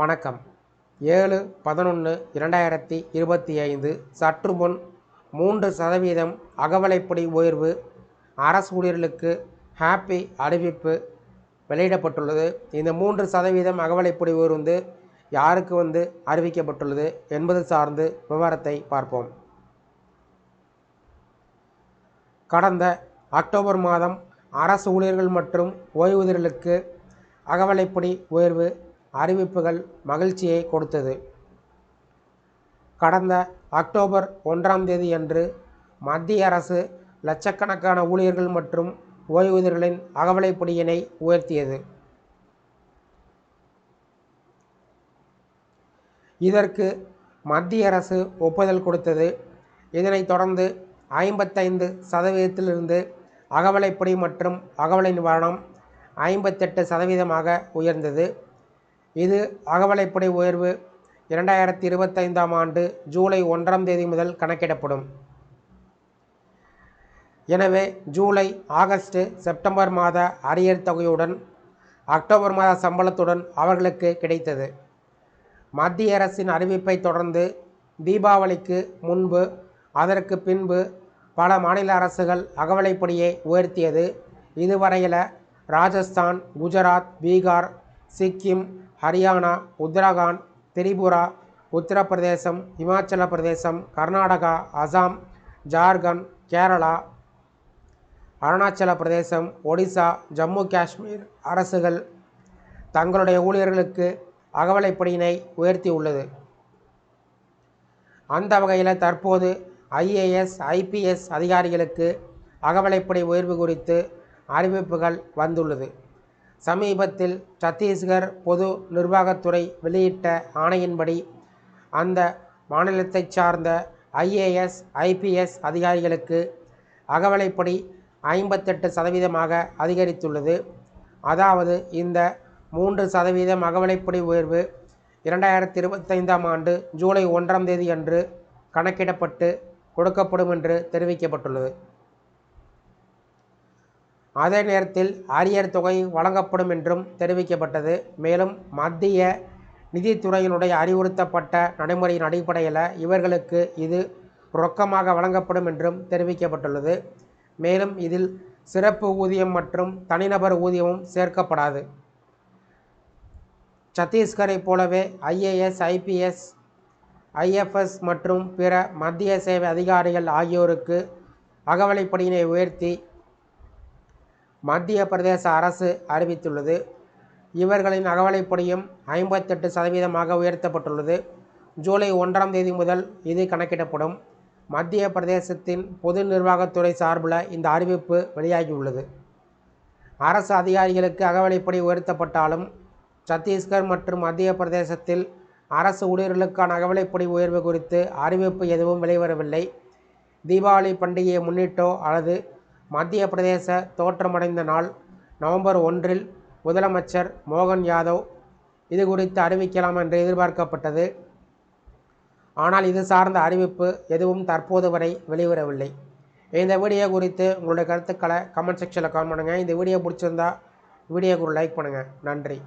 வணக்கம். ஏழு பதினொன்று இரண்டாயிரத்தி இருபத்தி ஐந்து சற்று முன் மூன்று சதவீதம் அகவலைப்படி உயர்வு அரசு ஊழியர்களுக்கு ஹாப்பி அறிவிப்பு வெளியிடப்பட்டுள்ளது. இந்த மூன்று சதவீதம் அகவலைப்படி உயர்வு வந்து யாருக்கு வந்து அறிவிக்கப்பட்டுள்ளது என்பது சார்ந்து விவரத்தை பார்ப்போம். கடந்த அக்டோபர் மாதம் அரசு ஊழியர்கள் மற்றும் ஓய்வூதியர்களுக்கு அகவலைப்படி உயர்வு அறிவிப்புகள் மகிழ்ச்சியை கொடுத்தது. கடந்த அக்டோபர் ஒன்றாம் தேதி அன்று மத்திய அரசு லட்சக்கணக்கான ஊழியர்கள் மற்றும் ஓய்வூதியர்களின் அகவலைப்படியினை உயர்த்தியது. இதற்கு மத்திய அரசு ஒப்புதல் கொடுத்தது. இதனைத் தொடர்ந்து ஐம்பத்தைந்து சதவீதத்திலிருந்து அகவலைப்படி மற்றும் அகவலை நிவாரணம் ஐம்பத்தெட்டு சதவீதமாக உயர்ந்தது. இது அகவலைப்படி உயர்வு இரண்டாயிரத்தி இருபத்தைந்தாம் ஆண்டு ஜூலை ஒன்றாம் தேதி முதல் கணக்கிடப்படும். எனவே ஜூலை ஆகஸ்ட் செப்டம்பர் மாத அரியர் தொகையுடன் அக்டோபர் மாத சம்பளத்துடன் அவர்களுக்கு கிடைத்தது. மத்திய அரசின் அறிவிப்பை தொடர்ந்து தீபாவளிக்கு முன்பு அதற்கு பின்பு பல மாநில அரசுகள் அகவலைப்படியை உயர்த்தியது. இதுவரையில் ராஜஸ்தான் குஜராத் பீகார் சிக்கிம் ஹரியானா உத்தரகாண்ட் திரிபுரா உத்தரப்பிரதேசம் இமாச்சல பிரதேசம் கர்நாடகா அசாம் ஜார்க்கண்ட் கேரளா அருணாச்சல பிரதேசம் ஒடிசா ஜம்மு காஷ்மீர் அரசுகள் தங்களுடைய ஊழியர்களுக்கு அகவலைப்படியினை உயர்த்தியுள்ளது. அந்த வகையில் தற்போது ஐஏஎஸ் ஐபிஎஸ் அதிகாரிகளுக்கு அகவலைப்படை உயர்வு குறித்து அறிவிப்புகள் வந்துள்ளது. சமீபத்தில் சத்தீஸ்கர் பொது நிர்வாகத்துறை வெளியிட்ட ஆணையின்படி அந்த மாநிலத்தைச் சார்ந்த ஐஏஎஸ் ஐபிஎஸ் அதிகாரிகளுக்கு அகவலைப்படி ஐம்பத்தெட்டு சதவீதமாக அதிகரித்துள்ளது. அதாவது இந்த மூன்று சதவீதம் அகவலைப்படி உயர்வு இரண்டாயிரத்தி இருபத்தைந்தாம் ஆண்டு ஜூலை ஒன்றாம் தேதி அன்று கணக்கிடப்பட்டு கொடுக்கப்படும் என்று தெரிவிக்கப்பட்டுள்ளது. அதே நேரத்தில் அரியர் தொகை வழங்கப்படும் என்றும் தெரிவிக்கப்பட்டது. மேலும் மத்திய நிதித்துறையினுடைய அறிவுறுத்தப்பட்ட நடைமுறையின் அடிப்படையில் இவர்களுக்கு இது ரொக்கமாக வழங்கப்படும் என்றும் தெரிவிக்கப்பட்டுள்ளது. மேலும் இதில் சிறப்பு ஊதியம் மற்றும் தனிநபர் ஊதியமும் சேர்க்கப்படாது. சத்தீஸ்கரை போலவே ஐஏஎஸ் ஐபிஎஸ் ஐஎஃப்எஸ் மற்றும் பிற மத்திய சேவை அதிகாரிகள் ஆகியோருக்கு அகவலைப்படியினை உயர்த்தி மத்திய பிரதேச அரசு அறிவித்துள்ளது. இவர்களின் அகவலைப்படியும் ஐம்பத்தெட்டு சதவீதமாக உயர்த்தப்பட்டுள்ளது. ஜூலை ஒன்றாம் தேதி முதல் இது கணக்கிடப்படும். மத்திய பிரதேசத்தின் பொது நிர்வாகத்துறை சார்பில் இந்த அறிவிப்பு வெளியாகியுள்ளது. அரசு அதிகாரிகளுக்கு அகவலைப்படி உயர்த்தப்பட்டாலும் சத்தீஸ்கர் மற்றும் மத்திய பிரதேசத்தில் அரசு ஊழியர்களுக்கான அகவலைப்படி உயர்வு குறித்து அறிவிப்பு எதுவும் வெளிவரவில்லை. தீபாவளி பண்டிகையை முன்னிட்டோ அல்லது மத்திய பிரதேச தோற்றமடைந்த நாள் நவம்பர் ஒன்றில் முதலமைச்சர் மோகன் யாதவ் இது குறித்து அறிவிக்கலாம் என்று எதிர்பார்க்கப்பட்டது. ஆனால் இது சார்ந்த அறிவிப்பு எதுவும் தற்போது வரை வெளிவரவில்லை. இந்த வீடியோ குறித்து உங்களுடைய கருத்துக்களை கமெண்ட் செக்ஷனில் கமெண்ட் பண்ணுங்கள் இந்த வீடியோ பிடிச்சிருந்தா வீடியோக்கு ஒரு லைக் பண்ணுங்கள் நன்றி.